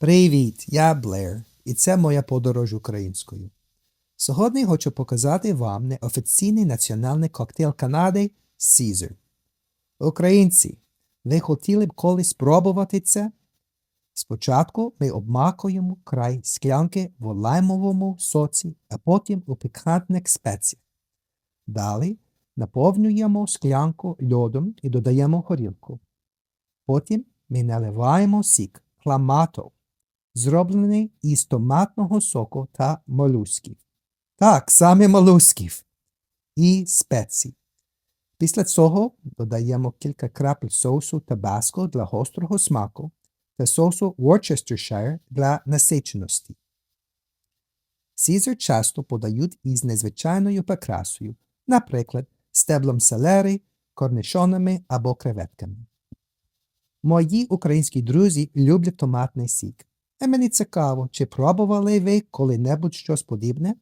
Привіт, я Блер, і це моя подорож українською. Сьогодні хочу показати вам неофіційний національний коктейль Канади Caesar. Українці, ви хотіли б колись спробувати це? Спочатку ми обмакуємо край склянки в лаймовому соці, а потім у пікантних спеціях. Далі наповнюємо склянку льодом і додаємо горілку. Потім ми наливаємо сік кламато, зроблений із томатного соку та молюсків. Так, саме молюсків. І спецій. Після цього додаємо кілька крапель соусу табаско для гострого смаку та соусу Worcestershire для насиченості. Caesar часто подають із незвичайною прикрасою, наприклад, стеблом селери, корнишонами або креветками. Мої українські друзі люблять томатний сік. А мені цікаво, чи пробували ви коли-небудь щось подібне?